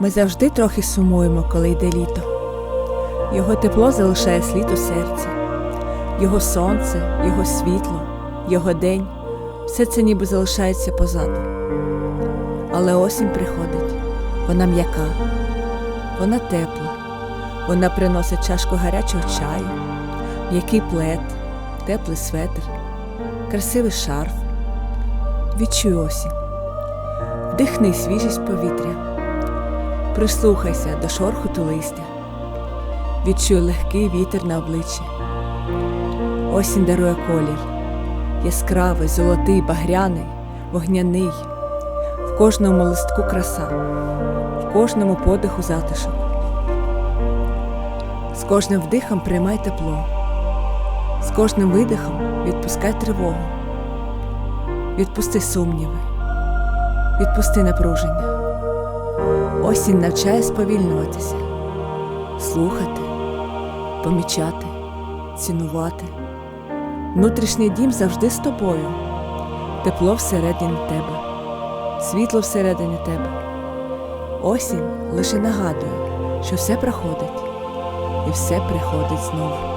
Ми завжди трохи сумуємо, коли йде літо. Його тепло залишає слід у серці, його сонце, його світло, його день все це ніби залишається позаду. Але осінь приходить, вона м'яка, вона тепла, вона приносить чашку гарячого чаю, м'який плед, теплий светр, красивий шарф. Відчуй осінь, вдихни свіжість повітря. Прислухайся до шорхоту листя, відчуй легкий вітер на обличчі. Осінь дарує колір, яскравий, золотий, багряний, вогняний, в кожному листку краса, в кожному подиху затишок. З кожним вдихом приймай тепло, з кожним видихом відпускай тривогу, відпусти сумніви, відпусти напруження. Осінь навчає сповільнюватися, слухати, помічати, цінувати. Внутрішній дім завжди з тобою, тепло всередині тебе, світло всередині тебе. Осінь лише нагадує, що все проходить і все приходить знову.